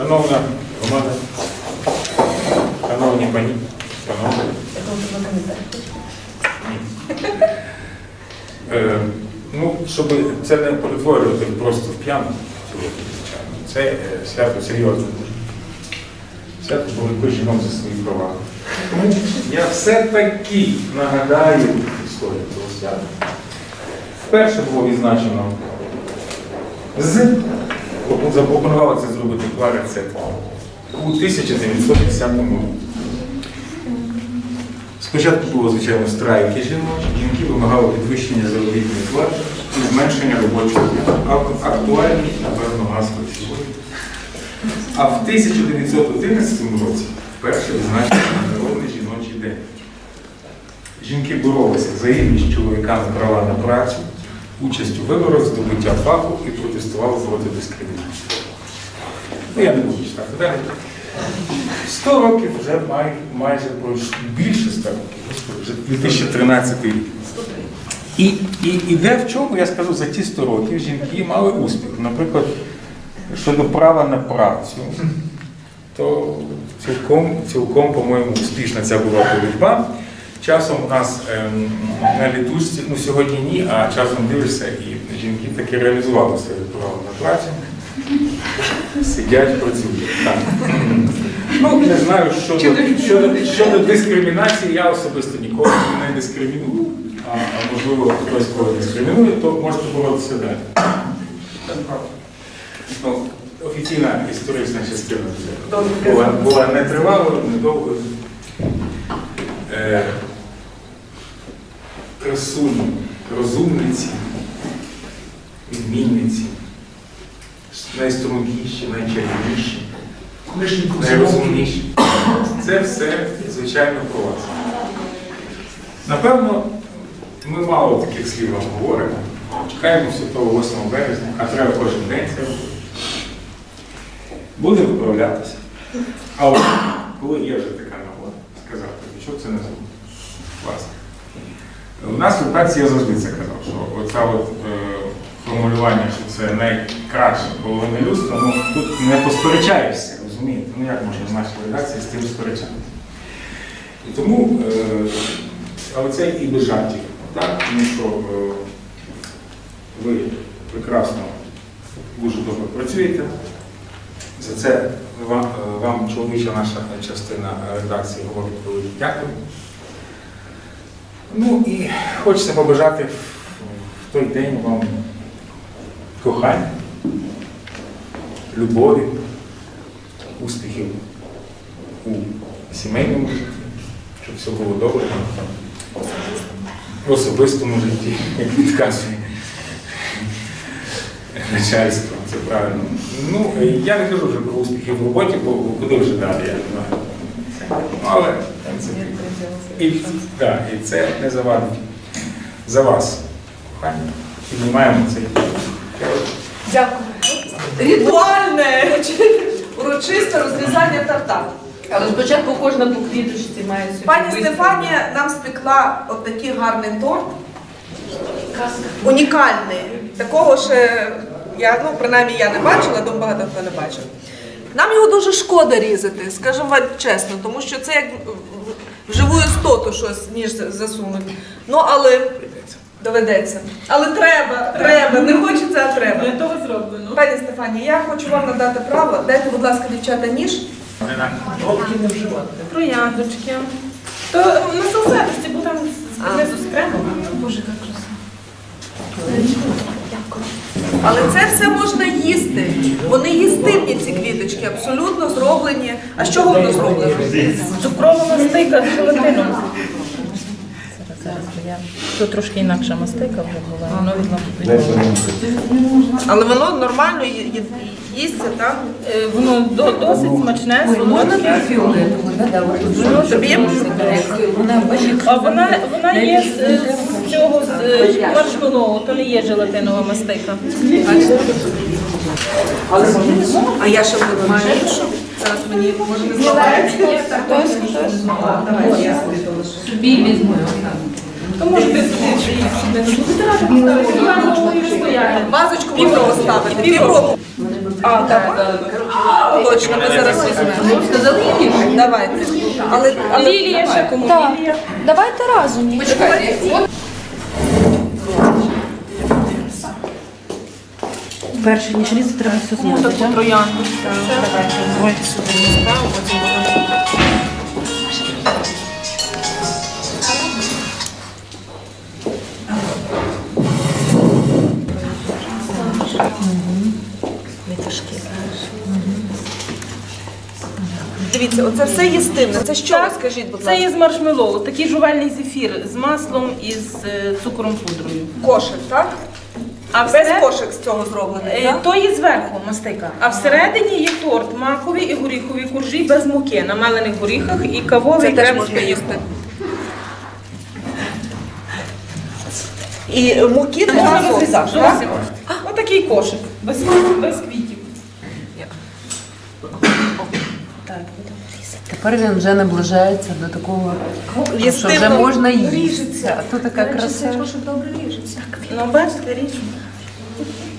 Шановна громада, шановні пані, панове. Е, ну, щоб це не перетворювати просто в п'янку, сьогодні, звичайно. Це е, свято серйозне. Свято боротьби жінок за свої права. Тому я все-таки нагадаю історію того свята. Вперше було відзначено з запропонувала це зробити Клара Цетка у 1910 році. Спочатку було, звичайно, страйки жінок, жінки вимагали підвищення заробітної плати і зменшення робочого дня. Актуальні, напевно, гасло сьогодні. А в 1911 році вперше відзначили Міжнародний жіночий день. Жінки боролися за рівність чоловікам права на працю, участь у виборах, здобуття фаху і протестували проти дискримінації. Ну, я не буду читати далі. 100 років вже май, майже пройшло, більше 100 років, господи, вже 2013 рік. І, і, і де в чому, я скажу, за ті 100 років жінки мали успіх. Наприклад, щодо права на працю, то цілком, цілком по-моєму, успішна ця була боротьба. Часом у нас ем, на літучці, ну сьогодні ні, а часом дивишся, і жінки таки реалізували своє право на працю. Сидять, працюють. Так. Ну, не знаю, щодо, щодо, щодо дискримінації, я особисто ніколи не дискриміную. А, а можливо, хтось кого дискримінує, то можете боротися далі. Ну, офіційна історична частина була, була нетривалою, недовгою. Е, красуні, розумниці, відмінниці, найстрункіші, найчарівніші, найрозумніші. Це все, звичайно, про вас. Напевно, ми мало таких слів вам говоримо. Чекаємо святого 8 березня, а треба кожен день це робити. Буде виправлятися. Але коли є вже така нагода, сказати, що це не зробити. Власне. У нас в редакції я завжди це казав, що оце от, е, формулювання, що це найкраща половина людства, ну тут не посперечаєшся, розумієте? Ну як можна в нашій редакції з тим сперечатися? І тому, е, але це і без жартів, так? Тому що е, ви прекрасно, дуже добре працюєте. За це вам, е, вам чоловіча наша частина редакції говорить велике дякую. Ну і хочеться побажати в той день вам кохання, любові, успіхів у сімейному житті, щоб все було добре, в особистому житті, як підказує начальство, це правильно. Ну, я не кажу вже про успіхи в роботі, бо куди вже далі, я не знаю. Але і, да, і це не завадить. За вас, кохання, піднімаємо цей. Дякую. Ритуальне урочисте розрізання тарта. Але спочатку кожна по квіточці має собі. Пані. Стефанія нам спекла от такий гарний торт. Унікальний. Такого ще я, ну принаймні я не бачила, думаю, багато хто не бачив. Нам його дуже шкода різати, скажімо вам чесно, тому що це як в- живу істоту щось ніж засунути. Ну але доведеться. Але треба, треба, не хочеться, а треба. Для того зроблено. Пані Стефанія, я хочу вам надати право. Дайте, будь ласка, дівчата, ніж. Трояндочки. То на салфеточці, бо там знизу з кремом. Але це все можна їсти. Вони їстивні, ці квіточки, абсолютно зроблені. А з чого воно зроблено? Цукрова мастика з желатином. То трошки інакша мастика вже була, воно відно Але воно нормально їсться, так? Е, Воно до- досить смачне, солодке. Ну, тобі? А вона, вона є з, з е, то не є желатинова мастика. А я ще маю. Зараз мені може не зламається. Давай, я Собі візьму. То собі може стояти. Вазочку можна поставити. Півроку. А, так. Точно, ми зараз візьмемо. Сказали їм? Давайте. Але, але Лілія ще кому? Так. Давайте разом. Почекайте. Перше, ніж різати, треба все зняти. Таку троянду. дивіться, оце все їстивне. Це що, ви скажіть, будь Це ласка? є з маршмеллоу, такий жувальний зефір з маслом і з е, цукром пудрою. Кошик, так? А Весь все- кошик з цього зроблений, Е, так? То є зверху мастика. А всередині є торт маковий і горіхові коржі без муки, на мелених горіхах і кавовий Це теж крем з можна. І муки Можна розрізати. так? Зовсім. Отакий кошик, без, без квітів. Так, буде. Тепер він вже наближається до такого, що вже можна їсти. А то така краса. Ну, бачите, річ.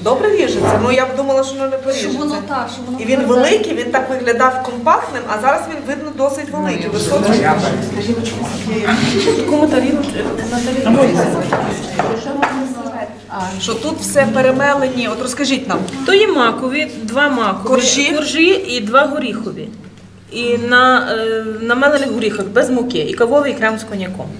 Добре ріжеться. Ну я б думала, що воно не поріжеться. так, що воно І він великий, він так виглядав компактним, а зараз він видно досить великий. Високий. Кому тарілочку? На тарілочку. Що тут все перемелені. От розкажіть нам. То є макові, два макові, Коржі? коржі і два горіхові. І на, намелених на мелених горіхах без муки, і кавовий крем з коньяком.